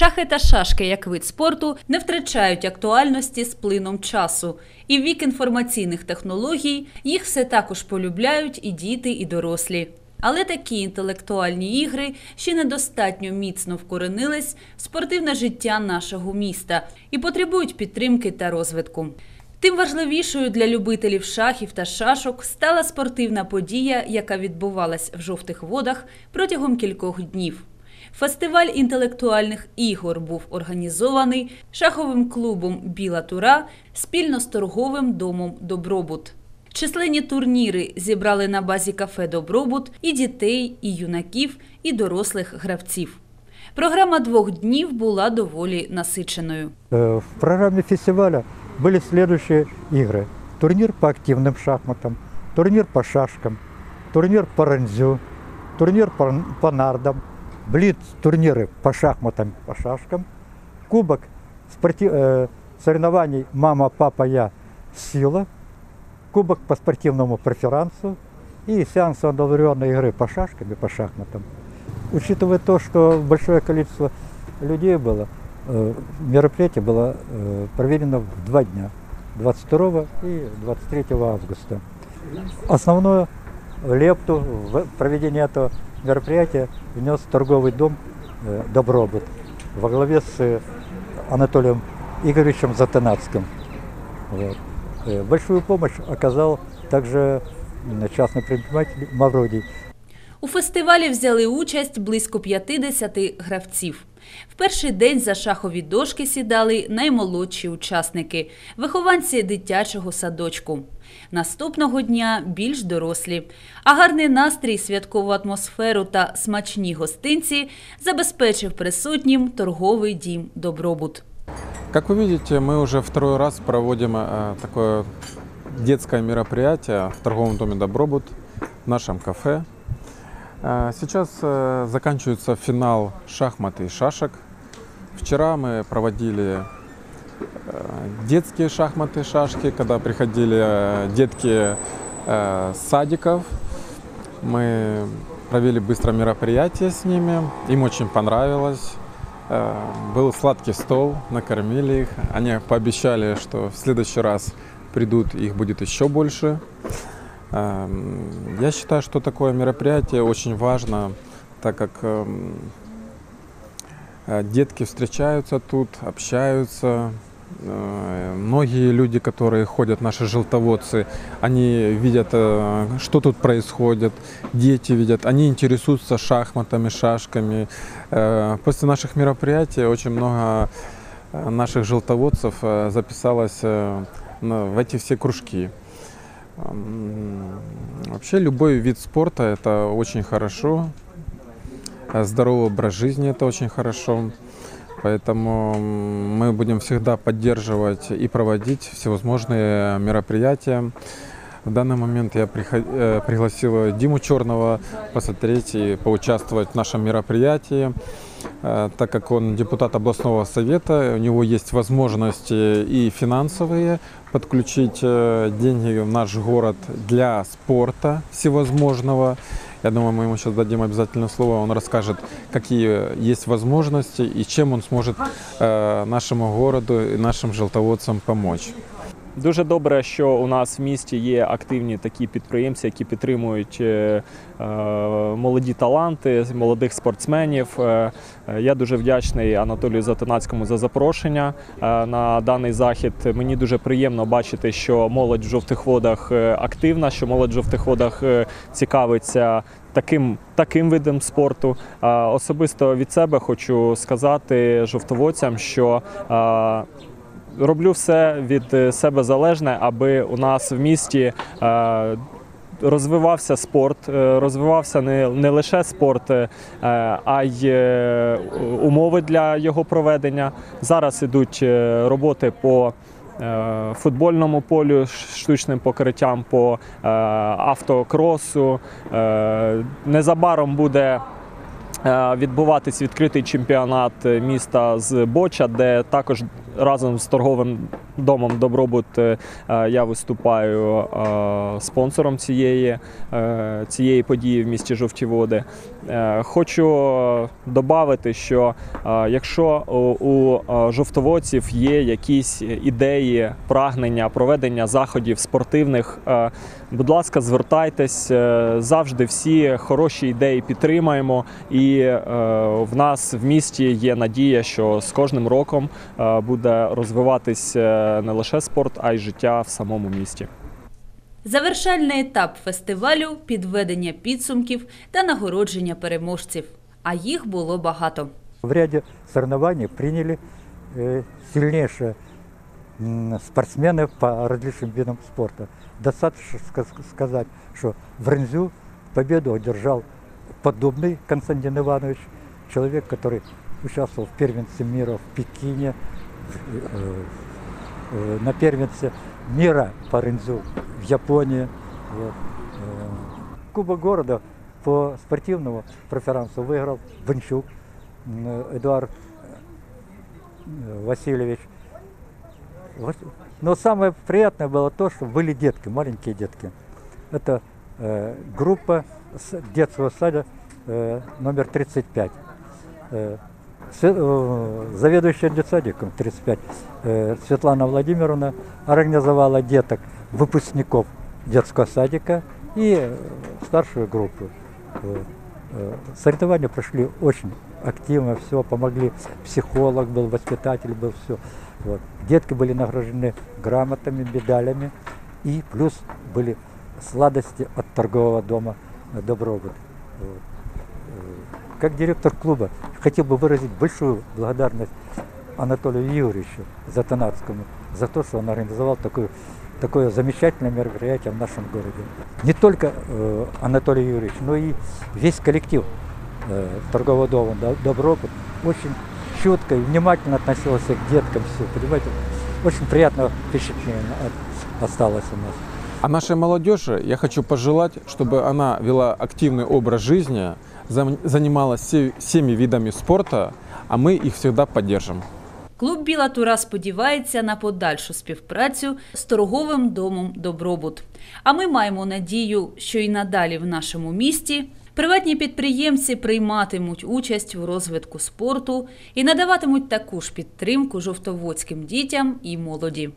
Шахи та шашки як вид спорту не втрачають актуальності з плином часу. І в вік інформаційних технологій їх все також полюбляють і діти, і дорослі. Але такі інтелектуальні ігри ще недостатньо міцно вкоренились в спортивне життя нашого міста і потребують підтримки та розвитку. Тим важливішою для любителів шахів та шашок стала спортивна подія, яка відбувалась в жовтих водах протягом кількох днів. Фестиваль інтелектуальних ігор був організований шаховим клубом Біла Тура спільно з торговим домом Добробут. Численні турніри зібрали на базі кафе Добробут і дітей, і юнаків, і дорослих гравців. Програма двох днів була доволі насиченою. Э, В программе фестиваля были следующие игры. Турнир по активным шахматам, турнир по шашкам, турнир по ранзю, турнир по, по нардам, Блиц турниры по шахматам, по шашкам, кубок спорти- э, соревнований «Мама, папа, я, сила», кубок по спортивному преферансу и сеанс одновременной игры по шашкам и по шахматам. Учитывая то, что большое количество людей было, э, мероприятие было э, проведено в два дня, 22 и 23 августа. Основную лепту в проведение этого мероприятия внес торговый дом э, «Добробыт» во главе с э, Анатолием Игоревичем Затынацким. Вот. Э, Большую помощь оказал также м, частный предприниматель Мавродий. У фестивалі взяли участь близько 50 гравців. В перший день за шахові дошки сідали наймолодші учасники, вихованці дитячого садочку. Наступного дня більш дорослі. А гарний настрій, святкову атмосферу та смачні гостинці забезпечив присутнім торговий дім Добробут. Как вы видите, мы уже второй раз проводим э, такое детское мероприятие в торговом доме «Добробут» в нашем кафе. Э, Сейчас э, заканчивается финал шахмат и шашек. Вчера мы проводили э, детские шахматы, шашки, когда приходили э, детки садиков. Мы провели быстро мероприятие с ними, им очень понравилось. Был сладкий стол, накормили их. Они пообещали, что в следующий раз придут, их будет еще больше. Эм, Я считаю, что такое мероприятие очень важно, так как эм, э, детки встречаются тут, общаются. Э, Многие люди, которые ходят, наши желтоводцы, они видят, э, что тут происходит, дети видят, они интересуются шахматами, шашками. После наших мероприятий очень много наших желтоводцев записалось в эти все кружки. Вообще любой вид спорта это очень хорошо. А Здоровый образ жизни это очень хорошо. Поэтому мы будем всегда поддерживать и проводить всевозможные мероприятия. В данный момент я э, пригласил Диму Черного посмотреть и поучаствовать в нашем мероприятии. Э, Так как он депутат областного совета, у него есть возможности и финансовые подключить э, деньги в наш город для спорта всевозможного. Я думаю, мы ему сейчас дадим обязательно слово, он расскажет, какие есть возможности и чем он сможет э, нашему городу и нашим желтоводцам помочь. Дуже добре, що у нас в місті є активні такі підприємці, які підтримують е, е, молоді таланти, молодих спортсменів. Е, Я дуже вдячний Анатолію Затинацькому за запрошення на даний захід. Мені дуже приємно бачити, що молодь в жовтих водах активна, що молодь в жовтих водах цікавиться. Таким таким видом спорту особисто від себе хочу сказати жовтоводцям, що роблю все від е, себе залежне, аби у нас в місті е, розвивався спорт, е, розвивався не, не лише спорт, а й умови для його проведення. Зараз ідуть роботи по футбольному полю, штучним покриттям, по автокросу. Незабаром буде відбуватись відкритий чемпіонат міста з Боча, де також разом з торговим домом Добробут е, е, я виступаю е, спонсором цієї, цієї події в місті Жовті Води. Хочу додати, що якщо у, жовтоводців є якісь ідеї, прагнення проведення заходів спортивних, будь ласка, звертайтесь. Завжди всі хороші ідеї підтримаємо. І в нас в місті є надія, що з кожним роком буде розвиватись не лише спорт, а й життя в самому місті. Завершальний етап фестивалю підведення підсумків та нагородження переможців. А їх було багато. В ряде соревнований приняли э, сильнейшие м, спортсмены по различным видам спорта. Достаточно ска- сказать, что в Рензю победу одержал подобный Константин Иванович, человек, который участвовал в первенстве мира в Пекине, в- э, э, на первенстве мира по Рензю в Японии. Вот. Э, Кубок города по спортивному преферансу выиграл Бончук м, Эдуард э, Васильевич. Но самое приятное было то, что были детки, маленькие детки. Это э, группа с детского сада э, номер 35. Э, све- э, заведующая детсадиком 35 э, Светлана Владимировна организовала деток, выпускников детского садика и э, старшую группу. Э, Соревнования прошли очень активно, все, помогли. Психолог был, воспитатель был, все. Вот. Детки были награждены грамотами, медалями и плюс были сладости от торгового дома. Э, Как директор клуба хотел бы выразить большую благодарность Анатолию Юрьевичу Затонацкому за то, что он организовал такое, такое замечательное мероприятие в нашем городе. Не только э, Анатолий Юрьевич, но и весь коллектив э, торгового дома «До- Добробут очень чутко и внимательно относился к деткам. Все, понимаете, очень приятное впечатление от- осталось у нас. А нашей молодежи я хочу пожелать, чтобы она вела активный образ жизни, зам- занималась все- всеми видами спорта, а мы их всегда поддержим. Клуб Біла Тура сподівається на подальшу співпрацю з торговим домом Добробут. А ми маємо надію, що і надалі в нашому місті приватні підприємці прийматимуть участь у розвитку спорту і надаватимуть таку ж підтримку жовтоводським дітям і молоді.